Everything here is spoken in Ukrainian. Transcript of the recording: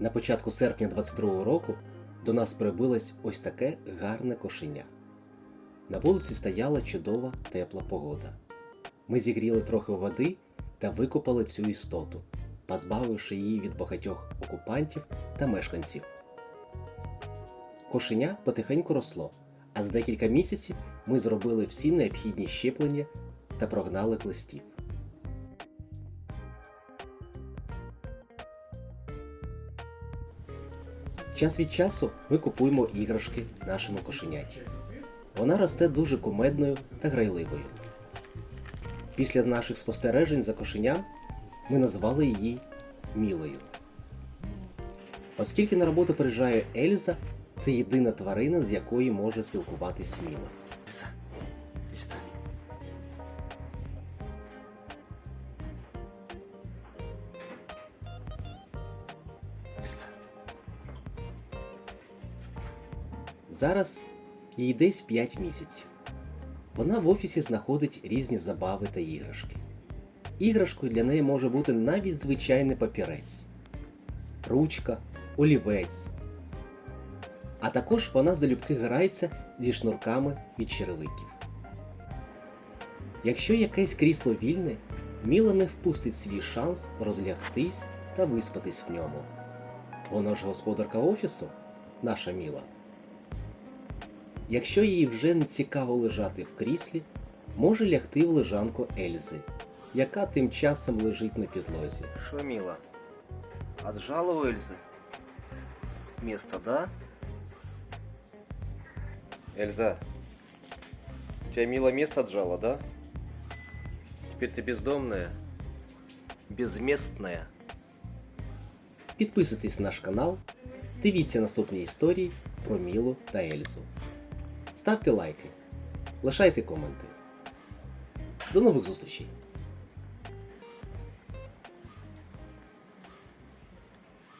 На початку серпня 22-го року до нас прибилось ось таке гарне кошеня. На вулиці стояла чудова тепла погода. Ми зігріли трохи води та викопали цю істоту, позбавивши її від багатьох окупантів та мешканців. Кошеня потихеньку росло, а за декілька місяців ми зробили всі необхідні щеплення та прогнали клестів. Час від часу ми купуємо іграшки нашому кошеняті. Вона росте дуже кумедною та грайливою. Після наших спостережень за кошеням ми назвали її Мілою. Оскільки на роботу приїжджає Ельза, це єдина тварина, з якою може спілкуватись Міла. Лиса, лиса. Лиса. Зараз їй десь 5 місяців. Вона в офісі знаходить різні забави та іграшки. Іграшкою для неї може бути навіть звичайний папірець, ручка, олівець. А також вона залюбки грається зі шнурками від черевиків. Якщо якесь крісло вільне, Міла не впустить свій шанс розлягтись та виспатись в ньому. Вона ж господарка офісу, наша Міла. Якщо їй вже не цікаво лежати в кріслі, може лягти в лежанку Ельзи, яка тим часом лежить на підлозі. Шо, мила? Отжала у Эльзы? Место, да? Эльза, у тебя Мила место отжала, да? Теперь ты бездомная? Безместная. Підписуйтесь на наш канал, дивіться наступні історії про Мілу та Ельзу. Ставте лайки, лишайте коменти. До нових зустрічей!